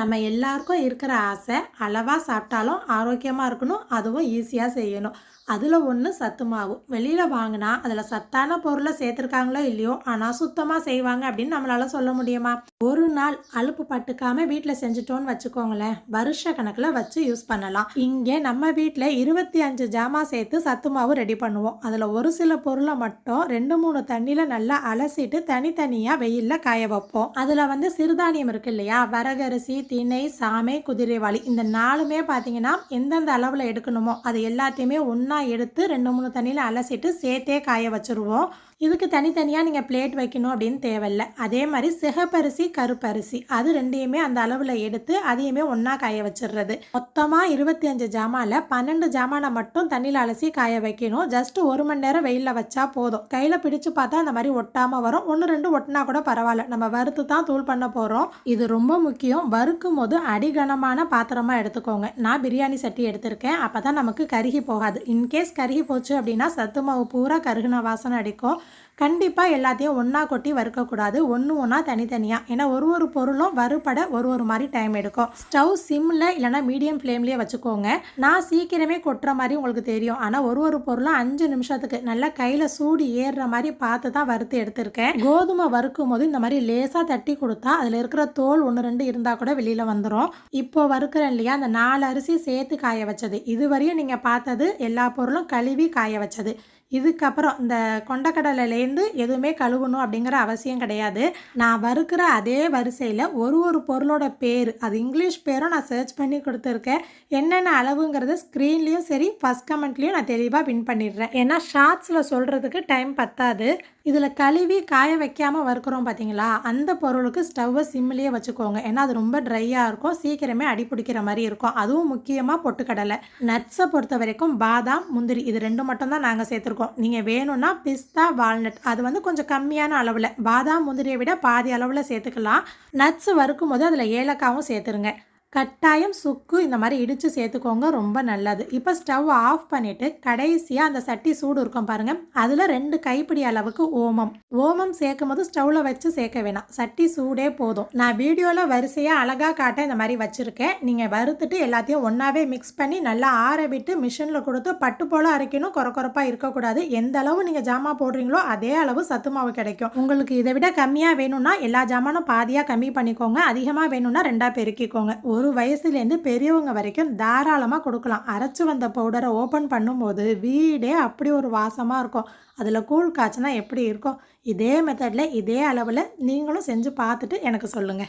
நம்ம எல்லாருக்கும் இருக்கிற ஆசை அளவாக சாப்பிட்டாலும் ஆரோக்கியமாக இருக்கணும் அதுவும் ஈஸியாக செய்யணும். அதில் ஒன்று சத்து மாவு. வெளியில் வாங்கினா அதில் சத்தான பொருளை சேர்த்துருக்காங்களோ இல்லையோ ஆனால் சுத்தமாக செய்வாங்க அப்படின்னு நம்மளால் சொல்ல முடியுமா? ஒரு நாள் அலுப்பு பட்டுக்காமல் வீட்டில் செஞ்சுட்டோன்னு வச்சுக்கோங்களேன் வருஷ கணக்கில் வச்சு யூஸ் பண்ணலாம். இங்கே நம்ம வீட்டில் இருபத்தி அஞ்சு ஜாமா சேர்த்து சத்து மாவு ரெடி பண்ணுவோம். அதில் ஒரு சில பொருளை மட்டும் ரெண்டு மூணு தண்ணியில் நல்லா அலசிட்டு தனித்தனியாக வெயிலில் காய வைப்போம். அதில் வந்து சிறுதானியம் இருக்கு இல்லையா வரகரிசி திணை சாமை குதிரைவாளி இந்த நாலுமே பார்த்தீங்கன்னா எந்தெந்த அளவில் எடுக்கணுமோ அது எல்லாத்தையுமே ஒன்றா எடுத்து ரெண்டு மூணு தண்ணியில் அலசிட்டு சேர்த்தே காய வச்சுருவோம். இதுக்கு தனித்தனியாக நீங்கள் பிளேட் வைக்கணும் அப்படின்னு தேவையில்லை. அதே மாதிரி சிகப்பரிசி கருப்பரிசி அது ரெண்டையுமே அந்த அளவில் எடுத்து அதையுமே ஒன்றா காய வச்சிடுறது. மொத்தமாக இருபத்தி அஞ்சு ஜாமாவில் பன்னெண்டு ஜாமானை மட்டும் தண்ணியில் அலசி காய வைக்கணும். ஜஸ்ட் ஒரு மணி நேரம் வெயிலில் வச்சா போதும். கையில் பிடிச்சு பார்த்தா அந்த மாதிரி ஒட்டாமல் வரும். ஒன்று ரெண்டு ஒட்டினா கூட பரவாயில்ல. நம்ம வறுத்து தான் தூள் பண்ண போகிறோம் இது ரொம்ப முக்கியம். வறு வறுக்கும் போது அடிகனமான பாத்திரமாக எடுத்துக்கோங்க. நான் பிரியாணி சட்டி எடுத்திருக்கேன். அப்போ தான் நமக்கு கருகி போகாது. இன்கேஸ் கருகி போச்சு அப்படின்னா சத்து மாவு பூரா கருகின வாசனை அடிக்கும். கண்டிப்பாக எல்லாத்தையும் ஒன்றா கொட்டி வறுக்கக்கூடாது. ஒன்று ஒன்றா தனித்தனியாக ஏன்னா ஒரு ஒரு பொருளும் வறுபட ஒரு ஒரு மாதிரி டைம் எடுக்கும். ஸ்டவ் சிம்மில் இல்லைனா மீடியம் ஃப்ளேம்லேயே வச்சுக்கோங்க. நான் சீக்கிரமே கொட்டுற மாதிரி உங்களுக்கு தெரியும். ஆனால் ஒரு ஒரு பொருளும் அஞ்சு நிமிஷத்துக்கு நல்லா கையில் சூடு ஏறுற மாதிரி பார்த்து தான் வறுத்து எடுத்திருக்கேன். கோதுமை வறுக்கும் போது இந்த மாதிரி லேசாக தட்டி கொடுத்தா அதில் இருக்கிற தோல் ஒன்று ரெண்டு இருந்தால் கூட வெளியில் வந்துடும் இப்போ வறுக்கிறேன் இல்லையா அந்த நாலு அரிசி சேர்த்து காய வச்சது. இதுவரையும் நீங்கள் பார்த்தது எல்லா பொருளும் கழுவி காய வச்சது. இதுக்கப்புறம் இந்த கொண்டக்கடலையிலேருந்து எதுவுமே கழுவணும் அப்படிங்கிற அவசியம் கிடையாது. நான் வறுக்கிற அதே வரிசையில் ஒரு ஒரு பொருளோட பேர் அது இங்கிலீஷ் பேரும் நான் சர்ச் பண்ணி கொடுத்துருக்கேன். என்னென்ன அளவுங்கிறது ஸ்க்ரீன்லேயும் சரி ஃபஸ்ட் கமெண்ட்லேயும் நான் தெளிவாக பின் பண்ணிடுறேன். ஏன்னா ஷார்ட்ஸில் சொல்கிறதுக்கு டைம் பத்தாது. இதில் கழுவி காய வைக்காமல் வறுக்கிறோம் பார்த்தீங்களா அந்த பொருளுக்கு ஸ்டவ்வை சிம்மிலேயே வச்சுக்கோங்க. ஏன்னா அது ரொம்ப ட்ரையாக இருக்கும். சீக்கிரமே அடி பிடிக்கிற மாதிரி இருக்கும். அதுவும் முக்கியமாக பொட்டுக்கடலை. நட்ஸை பொறுத்த வரைக்கும் பாதாம் முந்திரி இது ரெண்டு மட்டும் தான் நாங்கள் சேர்த்துருக்கோம். நீங்கள் வேணும்னா பிஸ்தா வால்நட் அது வந்து கொஞ்சம் கம்மியான அளவில். பாதாம் முந்திரியை விட பாதி அளவில் சேர்த்துக்கலாம். நட்ஸ் வறுக்கும் போது அதில் ஏலக்காவும் சேர்த்துருங்க. கட்டாயம் சுக்கு இந்த மாதிரி இடித்து சேர்த்துக்கோங்க ரொம்ப நல்லது. இப்போ ஸ்டவ் ஆஃப் பண்ணிவிட்டு கடைசியாக அந்த சட்டி சூடு இருக்கும் பாருங்கள் அதில் ரெண்டு கைப்பிடி அளவுக்கு ஓமம். ஓமம் சேர்க்கும் போது ஸ்டவ்வில் வச்சு சேர்க்க வேணாம். சட்டி சூடே போதும். நான் வீடியோவில் வரிசையாக அழகாக காட்ட இந்த மாதிரி வச்சுருக்கேன். நீங்கள் வறுத்துட்டு எல்லாத்தையும் ஒன்றாவே மிக்ஸ் பண்ணி நல்லா ஆற விட்டு மிஷினில் கொடுத்து பட்டு போல் அரைக்கணும் குறக்குறப்பாக இருக்கக்கூடாது. எந்த அளவு நீங்கள் ஜாமா போடுறீங்களோ அதே அளவு சத்து மாவு கிடைக்கும். உங்களுக்கு இதை விட கம்மியாக வேணும்னா எல்லா ஜாமானும் பாதியாக கம்மி பண்ணிக்கோங்க. அதிகமாக வேணும்னா ரெண்டாக பெருக்கிக்கோங்க. ஒரு வயசுலேருந்து பெரியவங்க வரைக்கும் தாராளமாக கொடுக்கலாம். அரைச்சி வந்த பவுடரை ஓப்பன் பண்ணும்போது வீடே அப்படி ஒரு வாசமாக இருக்கும். அதில் கூழ் காய்ச்சினா எப்படி இருக்கும்? இதே மெத்தடில் இதே அளவில் நீங்களும் செஞ்சு பார்த்துட்டு எனக்கு சொல்லுங்கள்